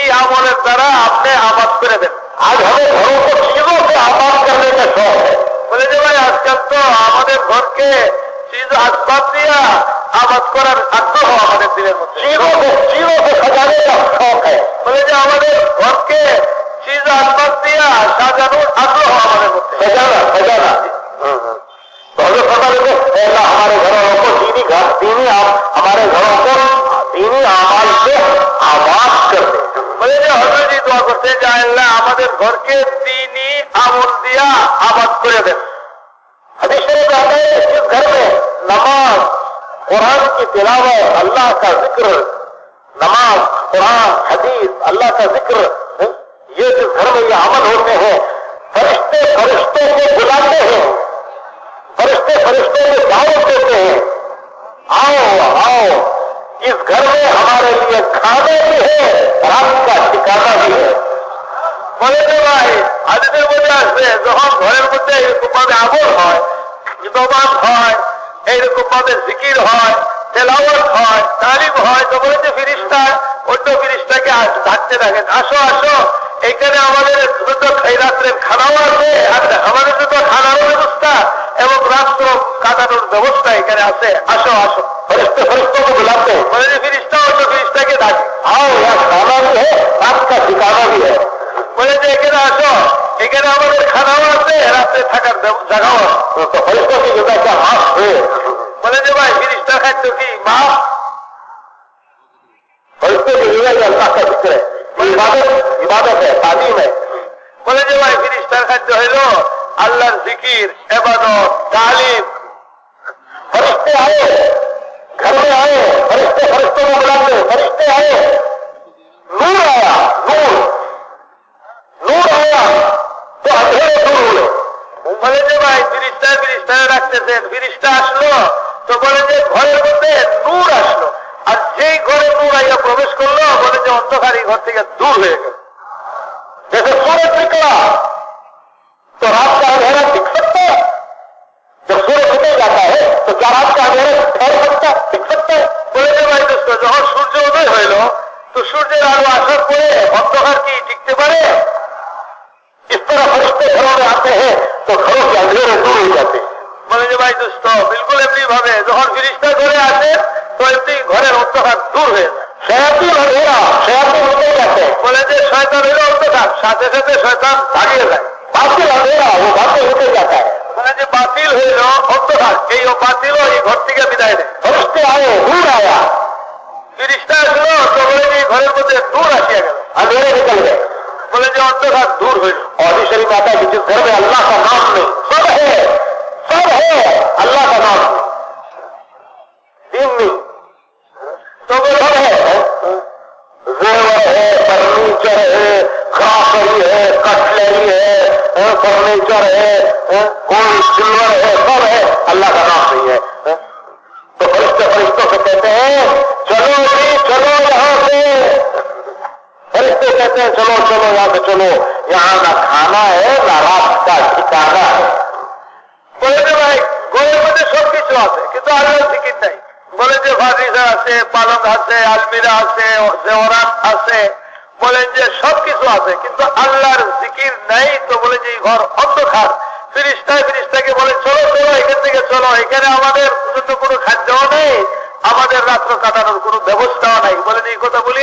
এই আমলের দ্বারা আপনি আবাদ করে দেন। আজ হবে ঘর তো ছিল যে আবাদ করলে বলে যে ভাই আজকাল তো আমাদের ঘরকে চিজ আসবাদ দিয়া আবাদ করার আগ্রহ আমাদের দিনের মধ্যে। বলে যে আমাদের ঘরকে চিজ আসবাদ দিয়া সাজানোর আগ্রহ আমাদের মধ্যে। সাজানা সাজানা। হ্যাঁ, হ্যাঁ। ঘরে সাজানো করতে যে আল্লাহ আমাদের ঘরকে তিনি আমল দিয়া আবাদ করে দেন हदीस शरीफ में आता है कि जिस घर में नमाज कुरान की तिलावत अल्लाह का जिक्र नमाज कुरान हदीस अल्लाह का जिक्र है, ये जिस घर में ये अमल होते हैं फरिश्ते फरिश्तों को बुलाते हैं फरिश्ते फरिश्तों को दावत देते हैं आओ आओ इस घर में हमारे लिए खाना भी है रात का ठिकाना भी है যে ভাই হাদিসের মধ্যে আসবে, যখন ঘরের মধ্যে এরকম ভাবে আমল হয় ইবাদত হয় এইরকম ভাবে জিকির হয়, তেলাওয়াত হয়, তালিম হয় তো বলে যে ফিরিস্তা, অন্য ফিরিস্তাকে ডাকতে থাকেন আসো আসো, এখানে আমাদের জন্য এই রাত্রের খানাও আছে, আর আমাদের জন্য খানারও ব্যবস্থা এবং রাত্র কাটানোর ব্যবস্থা তাদের থাকার জায়গাও হয়তো বলে যে ভাই জিনিসটা খাদ্য কি বলে যে ভাই জিনিসটার খাদ্য হইল, আল্লাহর জিকির এবার তালিম। আয়ে। ঘরে আয়ে বলে যে ভাই ফিরিস্তায় ফিরিস্তায় রাখতেছেন ফিরিস্তা আসলো তো বলে যে ঘরের মধ্যে নূর আসলো আর যেই ঘরে নূর আইয়া প্রবেশ করলো বলে যে অন্ধকার এই ঘর থেকে দূর হয়ে গেল जैसे सूरज निकला तो रात का अंधेरा दिख सकता है जब सूरज निकल जाता है तो क्या रात का अंधेरा ठहर सकता है दिख सकता है বলে যে ভাই দোস্ত যখন সূর্য উদয় হইল তো সূর্যের আলো আসার পরে অন্ধকার কি টিকতে পারে इस तरह फरिश्ते घरों में आते তো খরচ লাগলে দূর হয়ে যাবে। বলে যে ভাই দুষ্ট বিলকুল এমনি ভাবে যখন ফিরিস্তা ঘরে আসে তো এমনি ঘরের অন্ধকার দূর হয়ে যায়। বলে যে শয়তান হইলে অন্ধকার সাথে সাথে শয়তান ভাগিয়ে যায়। বাতিল অন্ধেরা ও ভাগ্য হতে যাতে মানে যে বাতিল হইল অন্ধকার এই ও বাতিল এই ঘর থেকে বিদায় দেয় হস্তে আয়ো দূর আয়া। ফিরিস্তা আসলো তো বলে যে ঘরের মধ্যে দূর আসিয়া গেল। আর বেড়ে নিকাল যায় بولے جو اندر دور ہوئے اور بھی شریف آتا ہے کہ جس گھر میں اللہ کا نام نہیں سب ہے سب ہے اللہ کا نام۔ تین نہیں۔ تو وہ سب ہے۔ زیور ہے، فرنیچر ہے کراکری ہے، کٹلری ہے، فرنیچر ہے۔ کوئی سلور ہے۔ फरिश्ते कहते हैं चलो चलो यहाँ से चलो यहाँ ना खाना है ना रात का ठिकाना है বলে যে ভাই ঘরের মধ্যে সব কিছু আছে কিন্তু আল্লাহর জিকির নাই বলে যে ফার্নিচার আছে পালং আছে আলমিরা আছে জেওরাত আছে বলেন যে সব কিছু আছে কিন্তু আল্লাহর জিকির নাই তো বলে যে এই ঘর অন্ধকার ফিরিস্তায় ফিরিস্তাকে বলে চলো চলো এখান থেকে চলো এখানে আমাদের জন্য কোনো খাদ্যও নেই আমাদের রাত্র কাটানোর কোনো ব্যবস্থাও নাই বলেন এই কথা বলি